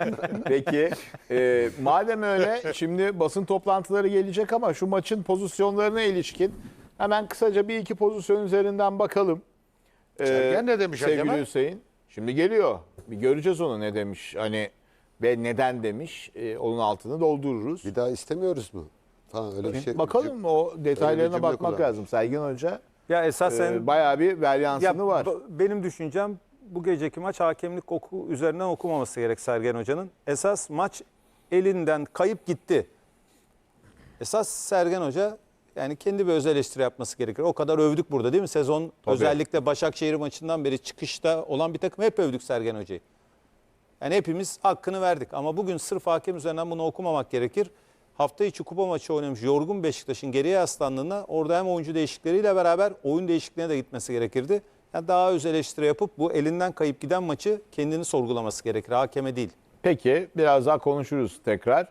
Peki e, madem öyle şimdi basın toplantıları gelecek ama şu maçın pozisyonlarına ilişkin hemen kısaca bir iki pozisyon üzerinden bakalım. Ee, Sergen ne demiş Sevgili hakeme? Hüseyin. Şimdi geliyor. Bir göreceğiz onu ne demiş. Hani ve neden demiş. Ee, onun altını doldururuz. Bir daha istemiyoruz mu? Falan öyle bir şey. Bakalım o detaylarına cümle bakmak kullanmış. lazım. Sergen Hoca Ya e, esasen bayağı bir ya, veryansını var. b- benim düşüncem bu geceki maç hakemlik oku üzerinden okumaması gerek Sergen Hoca'nın. Esas maç elinden kayıp gitti. Esas Sergen Hoca yani kendi bir öz eleştiri yapması gerekir. O kadar övdük burada değil mi? Sezon özellikle Başakşehir maçından beri çıkışta olan bir takım hep övdük Sergen Hoca'yı. Yani hepimiz hakkını verdik ama bugün sırf hakem üzerinden bunu okumamak gerekir. Hafta içi kupa maçı oynamış yorgun Beşiktaş'ın geriye yaslandığında orada hem oyuncu değişiklikleriyle beraber oyun değişikliğine de gitmesi gerekirdi. Yani daha öz eleştiri yapıp bu elinden kayıp giden maçı kendini sorgulaması gerekir. Hakeme değil. Peki biraz daha konuşuruz tekrar.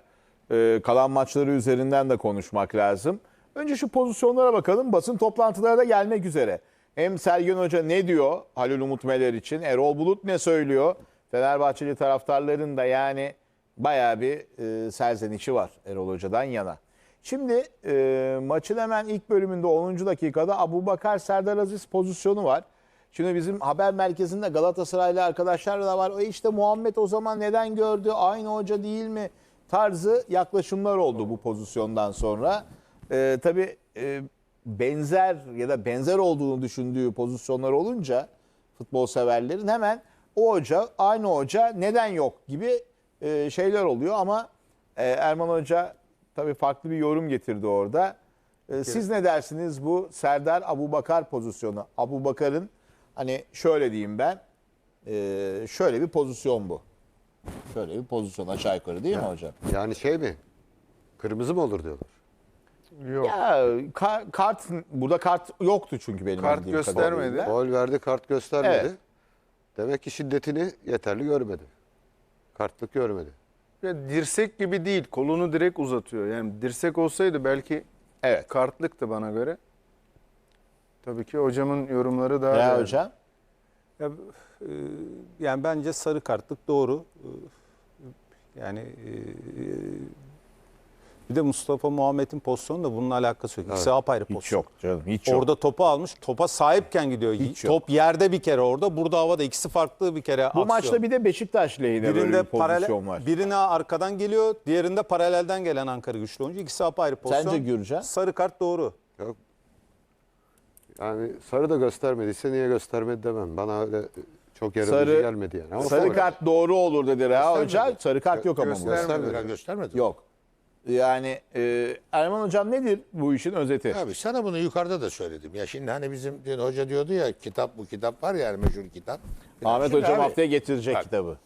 Ee, kalan maçları üzerinden de konuşmak lazım. Önce şu pozisyonlara bakalım. Basın toplantıları da gelmek üzere. Hem Sergen Hoca ne diyor Halil Umut Meler için? Erol Bulut ne söylüyor? Fenerbahçeli taraftarların da yani bayağı bir e, serzenişi var Erol Hoca'dan yana. Şimdi e, maçın hemen ilk bölümünde 10. dakikada Abu Bakar Serdar Aziz pozisyonu var. Şimdi bizim haber merkezinde Galatasaraylı arkadaşlar da var. E işte Muhammed o zaman neden gördü? Aynı hoca değil mi? Tarzı yaklaşımlar oldu bu pozisyondan sonra. E, tabii e, benzer ya da benzer olduğunu düşündüğü pozisyonlar olunca futbol severlerin hemen o hoca, aynı hoca neden yok gibi e, şeyler oluyor ama e, Erman Hoca tabii farklı bir yorum getirdi orada. E, siz ne dersiniz bu Serdar Abubakar pozisyonu? Abubakar'ın hani şöyle diyeyim ben e, şöyle bir pozisyon bu. Şöyle bir pozisyon aşağı yukarı değil mi hocam? Yani şey mi? Kırmızı mı olur diyorlar. Yok. Ya ka- kart burada kart yoktu çünkü benim Kart bildiğim göstermedi. kadarıyla. Gol verdi kart göstermedi. Evet. Demek ki şiddetini yeterli görmedi. Kartlık görmedi. Ya dirsek gibi değil. Kolunu direkt uzatıyor. Yani dirsek olsaydı belki Evet. kartlıktı bana göre. Tabii ki hocamın yorumları daha Ya değerli. hocam. Ya, e, yani bence sarı kartlık doğru. E, Yani e, bir de Mustafa Muhammed'in pozisyonu da bununla alakası yok. İkisi apayrı Hiç pozisyon. yok canım hiç yok. Orada topu almış. Topa sahipken gidiyor. Hiç yok. Top yerde bir kere orada. Burada havada ikisi farklı bir kere Bu aksiyon. maçta bir de Beşiktaş lehine böyle birinde bir pozisyon paralel, var. birine arkadan geliyor, diğerinde paralelden gelen Ankara güçlü oyuncu. İkisi apayrı pozisyon. Sence Gürcan? Sarı kart doğru. Yok. Yani sarı da göstermediyse niye göstermedi demem. Bana öyle çok yaratıcı Sarı- gelmedi yani. Ama Sarı kart doğru olur dedi Reha Hoca. Sarı kart yok ama bu. Göstermedi. Göstermedi. göstermedi. Yok. Yani e, Erman Hocam nedir bu işin özeti? Abi sana bunu yukarıda da söyledim. Ya şimdi hani bizim dün hoca diyordu ya kitap bu kitap var ya yani meşhur kitap. Ahmet Şimdi Hocam abi, haftaya getirecek bak, kitabı.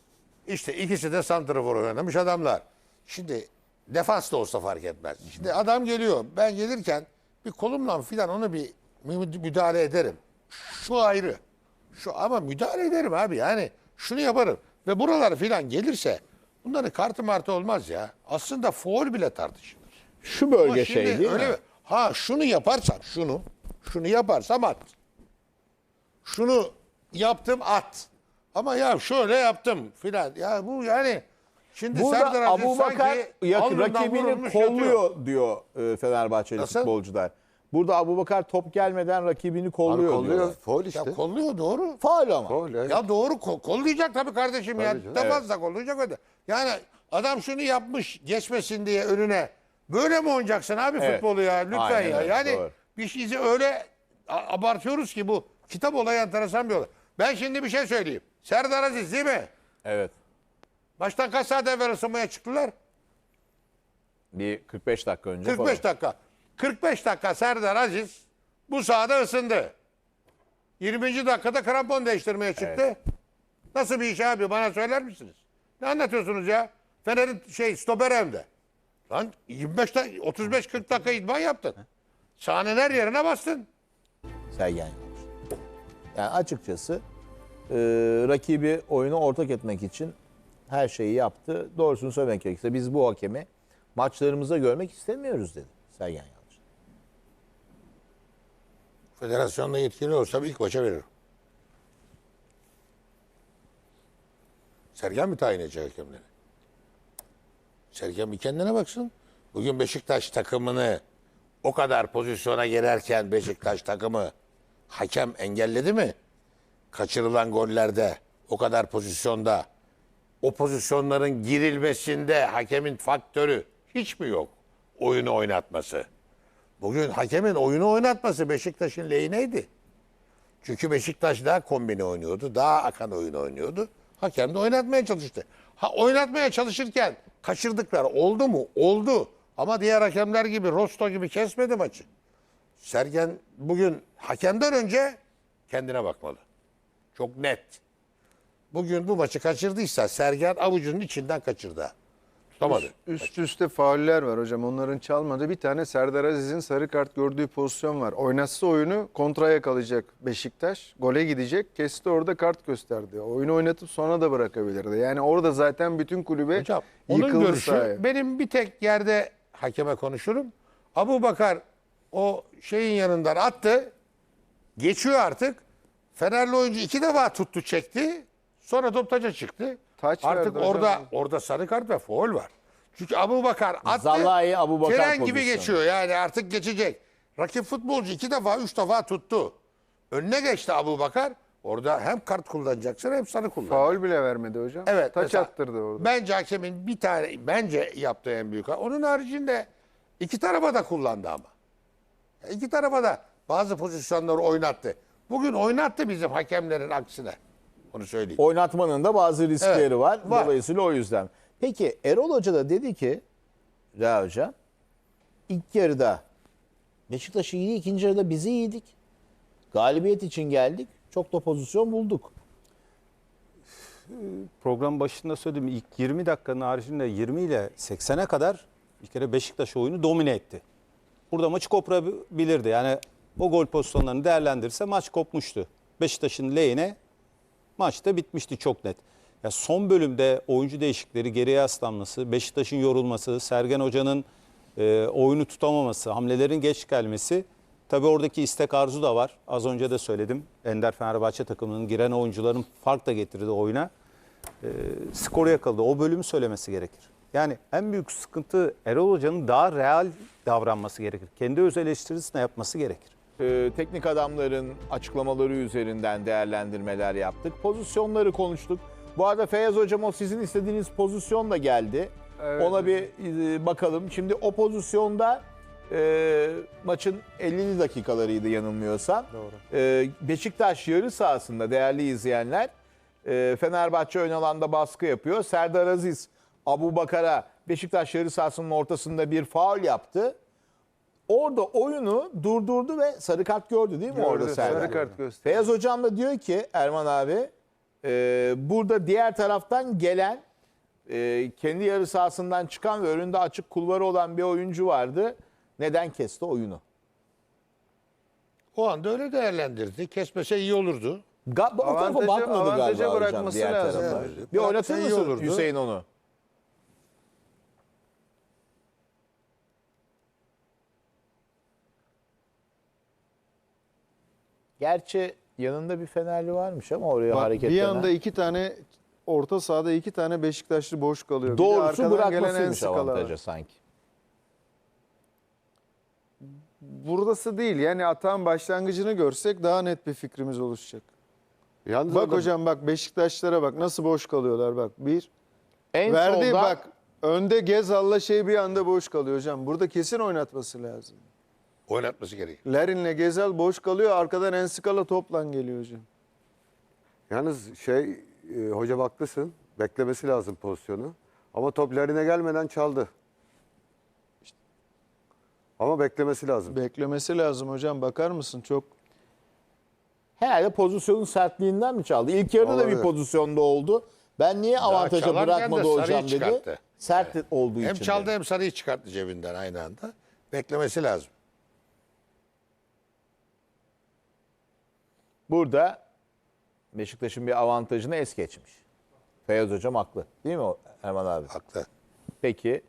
İşte ikisi de santrafor oynamış adamlar. Şimdi defans da olsa fark etmez. Şimdi adam geliyor. Ben gelirken bir kolumla filan onu bir müdahale ederim. Şu ayrı. Şu ama müdahale ederim abi yani. Şunu yaparım. Ve buralar filan gelirse bunların kartı martı olmaz ya. Aslında foul bile tartışılır. Şu bölge şimdi şey değil öyle mi? mi? Ha şunu yaparsam şunu, şunu yaparsam at. Şunu yaptım at. Ama ya şöyle yaptım filan. Ya bu yani şimdi Burada Serdar Aziz Abu Bakar sanki rakibini vurulmuş yatıyor. kolluyor diyor e, Fenerbahçeli Nasıl? futbolcular. Burada Abu Bakar top gelmeden rakibini Abi kolluyor, kolluyor. diyorlar. Faul işte. Ya kolluyor doğru. Faul ama. Faul evet. Ya doğru ko- kollayacak tabii kardeşim ya. Tabii canım. Defans da kollayacak öyle. Yani adam şunu yapmış geçmesin diye önüne. Böyle mi oynayacaksın abi Evet. futbolu ya? Lütfen Aynen ya. öyle, Yani doğru. bir şeyi öyle a- abartıyoruz ki bu. Kitap olayı enteresan bir olay. Ben şimdi bir şey söyleyeyim. Serdar Aziz değil mi? Evet. Baştan kaç saat evvel ısınmaya çıktılar? Bir 45 dakika önce 45 falan. dakika. 45 dakika Serdar Aziz bu sahada ısındı. 20. dakikada krampon değiştirmeye çıktı. Nasıl bir iş abi bana söyler misiniz? Ne anlatıyorsunuz ya? Fener'in şey stoper evde. Lan 25 dak- 35 40 dakika idman yaptın. Sahnenin her yerine bastın. Sergen Yalçın. Yani açıkçası e, rakibi oyunu ortak etmek için her şeyi yaptı. Doğrusunu söylemek gerekirse biz bu hakemi maçlarımızda görmek istemiyoruz dedi Sergen Yalçın. Federasyonda yetkili olsam ilk maça veririm. Sergen mi tayin edecek hakemleri? Sergen bir kendine baksın. Bugün Beşiktaş takımını o kadar pozisyona girerken Beşiktaş takımı hakem engelledi mi? Kaçırılan gollerde o kadar pozisyonda o pozisyonların girilmesinde hakemin faktörü hiç mi yok? Oyunu oynatması. Bugün hakemin oyunu oynatması Beşiktaş'ın lehineydi. Çünkü Beşiktaş daha kombine oynuyordu. Daha akan oyun oynuyordu. Hakem de oynatmaya çalıştı. Ha oynatmaya çalışırken kaçırdıkları oldu mu? Oldu. Ama diğer hakemler gibi Rosto gibi kesmedi maçı. Sergen bugün hakemden önce kendine bakmalı. Çok net. Bugün bu maçı kaçırdıysa Sergen avucunun içinden kaçırdı. Tutamadı. Üst üste fauller var hocam. Onların çalmadığı bir tane Serdar Aziz'in sarı kart gördüğü pozisyon var. Oynatsa oyunu kontraya kalacak Beşiktaş. Gole gidecek. Kesti orada kart gösterdi. Oyunu oynatıp sonra da bırakabilirdi. Yani orada zaten bütün kulübe Hocam onun yıkıldı görüşü sahaya. benim bir tek yerde hakeme konuşurum. Abu Bakar o şeyin yanından attı. Geçiyor artık. Fenerli oyuncu iki defa tuttu çekti. Sonra top taça çıktı. Taç artık verdi hocam. orada orada sarı kart ve foul var. Çünkü Abu Bakar attı. Zalai, Abubakar Tren gibi pozisyonu. geçiyor yani artık geçecek. Rakip futbolcu iki defa üç defa tuttu. Önüne geçti Abu Bakar. Orada hem kart kullanacaksın hem sarı kullanacaksın. Faul bile vermedi hocam. Evet. Taç mesela attırdı orada. Bence hakemin bir tane bence yaptığı en büyük. Onun haricinde iki tarafa da kullandı ama. İki tarafa da bazı pozisyonları oynattı. Bugün oynattı bizim hakemlerin aksine. Onu söyleyeyim. Oynatmanın da bazı riskleri Evet, var. var. Dolayısıyla o yüzden. Peki Erol Hoca da dedi ki Reha Hoca ilk yarıda Beşiktaş iyiydi, ikinci yarıda bizi yedik. Galibiyet için geldik. Çok da pozisyon bulduk. program başında söyledim ilk 20 dakikanın haricinde 20 ile 80'e kadar bir kere Beşiktaş oyunu domine etti. Burada maçı koparabilirdi. Yani o gol pozisyonlarını değerlendirirse maç kopmuştu. Beşiktaş'ın lehine maçta bitmişti çok net. Ya son bölümde oyuncu değişikleri geriye yaslanması, Beşiktaş'ın yorulması, Sergen Hoca'nın e, oyunu tutamaması, hamlelerin geç gelmesi tabii oradaki istek arzu da var. Az önce de söyledim. Ender Fenerbahçe takımının giren oyuncuların fark da getirdi oyuna. E, skoru yakaladı. O bölümü söylemesi gerekir. Yani en büyük sıkıntı Erol Hoca'nın daha real davranması gerekir. Kendi öz eleştirisini yapması gerekir. Ee, teknik adamların açıklamaları üzerinden değerlendirmeler yaptık. Pozisyonları konuştuk. Bu arada Feyyaz Hocam o sizin istediğiniz pozisyon da geldi. Evet. Ona bir e, bakalım. Şimdi o pozisyonda e, maçın 50 dakikalarıydı yanılmıyorsam. Doğru. E, Beşiktaş yarı sahasında değerli izleyenler e, Fenerbahçe ön alanda baskı yapıyor. Serdar Aziz Abu Bakar'a Beşiktaş yarı sahasının ortasında bir faul yaptı. Orada oyunu durdurdu ve sarı kart gördü değil mi Gördü, orada Serdar? sarı kart gösterdi. Feyyaz Hocam da diyor ki Erman abi e, burada diğer taraftan gelen e, kendi yarı sahasından çıkan ve önünde açık kulvarı olan bir oyuncu vardı. Neden kesti oyunu? O anda öyle değerlendirdi. Kesmese iyi olurdu. Ga- o tarafa Avantajı- bakmadı avantaja galiba hocam bırakması diğer lazım. tarafa. Evet. Bir oynatır Bıraksa iyi mısın olurdu. Hüseyin onu? Gerçi yanında bir Fenerli varmış ama oraya Bak, hareketlenen. bir anda iki tane orta sahada iki tane Beşiktaşlı boş kalıyor. Bir de Doğrusu arkadan gelen bırakmasıymış avantaja sanki. Burası değil yani atağın başlangıcını görsek daha net bir fikrimiz oluşacak. Yalnız Bak orada hocam bak Beşiktaşlara bak nasıl boş kalıyorlar bak. Bir En verdi solda bak önde Gezal'la şey bir anda boş kalıyor hocam. Burada kesin oynatması lazım. Oynatması gerekiyor. Larin'le Gezal boş kalıyor arkadan Enskala topla geliyor hocam. Yalnız şey e, hocam haklısın. Beklemesi lazım pozisyonu. Ama top Larin'e gelmeden çaldı. Ama beklemesi lazım. Beklemesi lazım hocam bakar mısın çok herhalde pozisyonun sertliğinden mi çaldı? İlk yarıda da bir Olabilir. pozisyonda oldu. Ben niye avantaja çalarken bırakmadı de sarıyı hocam dedi. çıkarttı. Sert olduğu Hem için. çaldı dedi. hem sarıyı çıkarttı cebinden aynı anda. Beklemesi lazım. Burada Beşiktaş'ın bir avantajını es geçmiş. Feyyaz hocam haklı. Değil mi o Erman abi? Haklı. Peki